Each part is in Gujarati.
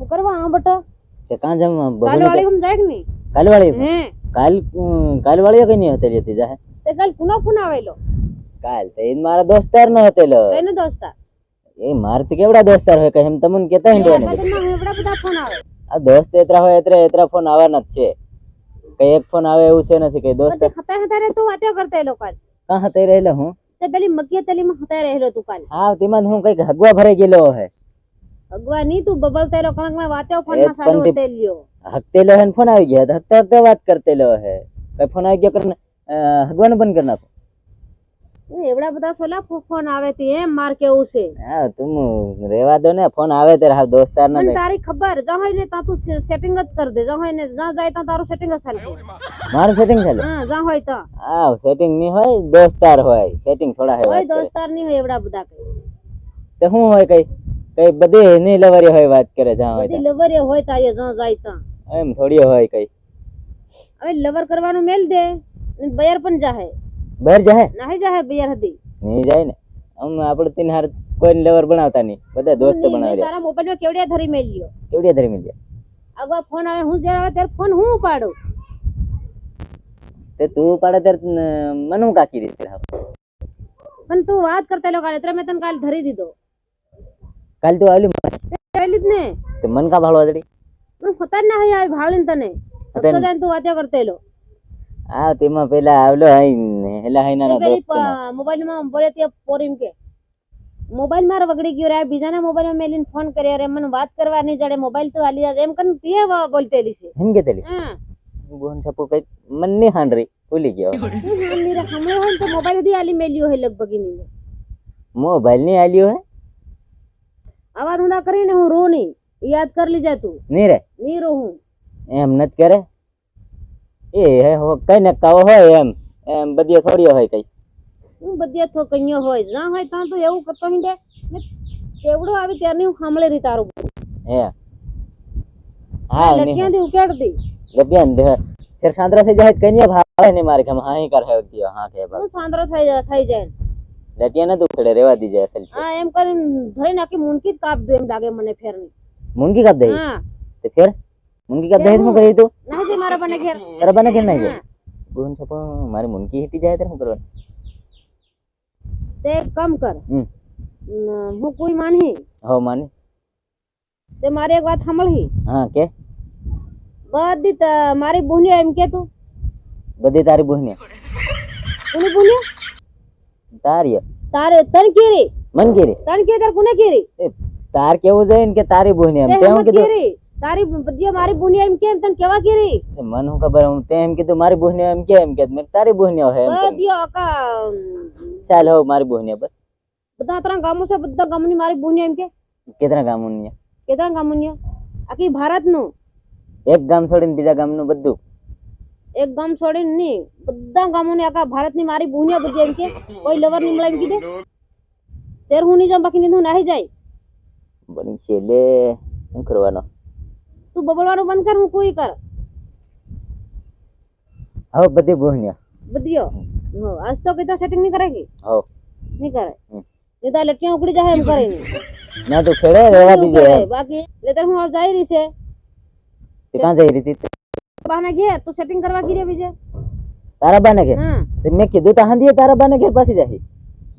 શું કરવા તે કાં જમ કાલ વાળી હમ જાય કે નહીં. કાલવાળી હે. કાલ કાલવાળી કઈ નહીં હતેલી હતી જાહે? તે કાલ પુનઃ પુનઃ આવેલો. કાલ તો એ મારા દોસ્તાર નો હતેલો. કઈને દોસ્તા એ મારથી કેવડા દોસ્તાર હોય કે એમ તમને કેતા હિંડવા ને એવડા બધા ફોન આવે. આ દોસ્ત એતરા હોય એતરા એતરા ફોન આવવાના જ છે. કઈ એક ફોન આવે એવું છે નથી કઈ દોસ્ત ખતા ખતા રે તું વાતો કરતા એ લોકો કાં હતે રહેલો હું? તે પેલી મકિયા તલીમાં હતા રહેલો તું કાલ. હા તેમાં હું કંઈક હગવા ભરાઈ ગયેલો હે અગવા ની તું બબલતા એ લોકો કણકમાં વાતો ફોનમાં સારું પણ તે- લ્યો. હકતેલો હે ફોન આવી ગયો હતે હતે વાત કરતેલો હે. કઈ ફોન આવી ગયો કરને હગવાનું બંધ કરી નાખો. એવડા બધા સોલા ફોન આવે તે એમ માર કેવું છે? હા તું રેવા દો ને ફોન આવે ત્યારે હા દોસ્તાર ના તારી ખબર જા હોય ને તા તું સેટિંગ જ કર દે જા હોય ને જા જાય તા તારું સેટિંગ જ ચાલે. મારું સેટિંગ ચાલે? હા જા હોય તો. હા સેટિંગની હોય દોસ્તાર હોય સેટિંગ થોડા હોય દોસ્તારની હોય એવડા બધા કઈ. તે શું હોય કઈ? કઈ બધી નહીં લવારી હોય વાત કરે જા હોય બધી લવર હોય તા એ જા જાય તા. એમ થોડી હોય કઈ. હવે લવર કરવાનું મેલ દે બયર પણ જાહે. બયર જાહે? નાહી જાહે બયર હતી નહીં જાય ને. આમ આપણે તીન હાર કોઈ લવર બનાવતા નહીં. બધા દોસ્ત બનાવે તારા મોબાઈલમાં કેવડિયા ધરી મેલ્યો. કેવડિયા ધરી મેલ્યો? આગવા ફોન આવે હું જ્યારે આવે ત્યારે ફોન હું ઉપાડું? તે તું પાડે ત્યારે મનુ હું કાકી રીતે પણ તું વાત કરતા લોકો એટલે મેં તને કાલ ધરી દીધો. કાલ તું આવલી પહેલી જ ને? તો મન કા ભાળવા દડી મને ખતર ના હે આ ભાળીને તને. તો ફક્ત જાય ને તું વાત્યા કરતેલો આ તેમાં પેલા આવલો હાઈ હેલા હઈ ના દોસ્ત મોબાઈલમાં બોલે તે પોરીમ કે. મોબાઈલ મારો વગડી ગયો રે બીજાના મોબાઈલમાં મેલીન ફોન કર્યો રે મને વાત કરવા નહીં જડે મોબાઈલ તો આલી જાય એમ કરીને તે બોલતેલી છે. હિમ કે તેલી? હા. ગોન છપો કઈ મનની હાંડરી ભૂલી ગયો. હું જાણની રે હમણાં હોય તો મોબાઈલ દી આલી મેલ્યો હે લગભગ એની મોબાઈલની આલ્યો હે આવા ધંધા કરીને હું રો નહીં. યાદ કરી લીજા તું. નહીં રે. નહીં રો હું. એમ નત કરે? એ હે હો કઈ ને કાવો હોય એમ. એમ બધી થોડીઓ હોય કઈ. હું બધી થો કઈયો હોય. ના હોય તાં તો એવું કરતો હિંડે મે કેવડો આવી ત્યારની હું સાંભળે રી તારું. હે. હા લડકિયા દી ઉકેડ દી લડકિયા દે ફેર સાંદ્રા થઈ જાય કઈ ને ભાવે ને મારે કે હા હી કર હે હા કે બસ સાંદ્રા થઈ જાય થઈ જાય. લટિયા ન દુખડે રેવા દીજે અસલ હા એમ કરીને ધરી નાખી મુનકી કાપ દે એમ લાગે મને ફેરની. મુંગી કાપ દે? હા. તો ફેર? મુંગી કાપ દે તો કરી તો? ના જે મારા બને ઘેર. તારા બને ઘેર નહીં જાય બોન છપો મારી મુંગી હિટી જાય ત્યારે શું કરવાનું? તે કમ કર. હું કોઈ માની હો માની. તે મારી એક વાત સાંભળી હા કે? બધી મારી બુનિયો એમ કે તું? બધી તારી બુહને કોની બુનિયો? તારી તારે તન કેરી? મન કેરી? તન કે તાર કોને કેરી? તાર કેવું જોઈએ ને કે તારી બુની એમ? તેમ કીધું? કેરી. તારી બધી મારી બુની એમ કેમ તન કેવા કેરી? મન હું ખબર હું તેમ કીધું મારી બુની એમ કેમ? કે મેં તારી બુની હે એમ દિયો અકા ચાલ હો મારી બુની બસ બધા ત્રણ ગામો છે બધા ગામની મારી બુની એમ કે? કેટલા ગામોની કેટલા ગામની આખી ભારતનું એક ગામ છોડીને બીજા ગામનું બધું. એક ગામ છોડીને નહીં બધા ગામોની આખા ભારતની મારી બુનિયા બધી એમ કે કોઈ લવરની મળે એમ કીધે તેર હું નહીં જાઉં બાકી નહીં નાહી જાય બની છે લે શું કરવાનો તું બબડવાનું બંધ કર હું કોઈ કર હવે બધી બુહને બધીઓ હો, આજ તો કીધા સેટિંગ નહીં કરે કે હો નહીં કરે હમ. નહીં તો લટક્યા ઉકળી જાય એમ કરે નહીં ના તું ખેડે રહેવા એવું દીજે કરે. એમ બાકી લેતર હું આવ જાય રહી છે તે કાં જઈ રહી હતી બહાને ઘેર તો સેટિંગ કરવા ગીરે બીજે. તારા બાને ઘેર? તે મેં કીધું તા હાંધીએ તારા બાને ઘેર પાછી જાય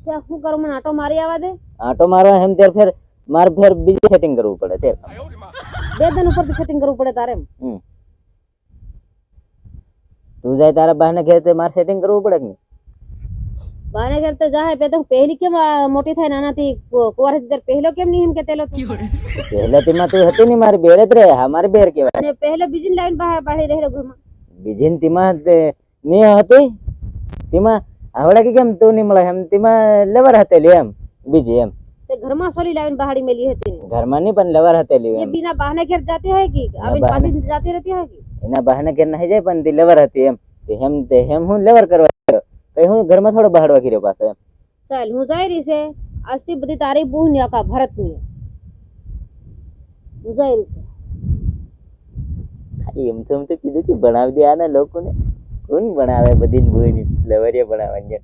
ત્યાં શું કરું મને આટો મારી આવા દે? આટો મારવા એમ તેર ફેર મારે ફેર બીજું સેટિંગ કરવું પડે તે બે દિન ઉપરથી સેટિંગ કરવું પડે તારે તું જાય તારા બાને ઘેર તે મારે સેટિંગ કરવું પડે કે નહીં? બહાને કરતા તો જાય પે તો પહેલી કેમ મોટી થાય નાનાથી કુંવાર હતી ત્યારે પહેલો કેમ નહીં એમ કે તેલો તું? પહેલા તેમાં તું હતી નહીં મારી બેરે જ રહે હા મારી બેર કહેવાય. અને પહેલો બીજી લાઈન બહાર બાળી રહેલો ઘરમાં. બીજી તેમાં તે ની હતી તેમાં આવડે કે કેમ તું નહીં મળે એમ તેમાં લેવર હતેલી એમ બીજી એમ. તે ઘરમાં સોલી લાઈન બહાડી મેલી હતી. ઘરમાં નહીં પણ લવર હતેલી એ એમ. બીના બહાને ઘેર જાતી હોય કે આવી. પાછી જાતી રહેતી હોય કે? એના બહાને ઘેર નહીં જાય પણ તે લેવર હતી એમ. તે હેમ તે હેમ હું લવર કરવા કઈ હું ઘરમાં થોડો બહાડવા ગયો પાસે ચાલ હું જઈ રહી છે. આજથી બધી તારી બહુ ની આખા ભારતની. હું જઈ રહી છે. ખાલી એમ તો એમ તો કીધું કે ભણાવી દે આના લોકોને. કોણ ભણાવે બધી જ ની લવરિયા ભણાવવાની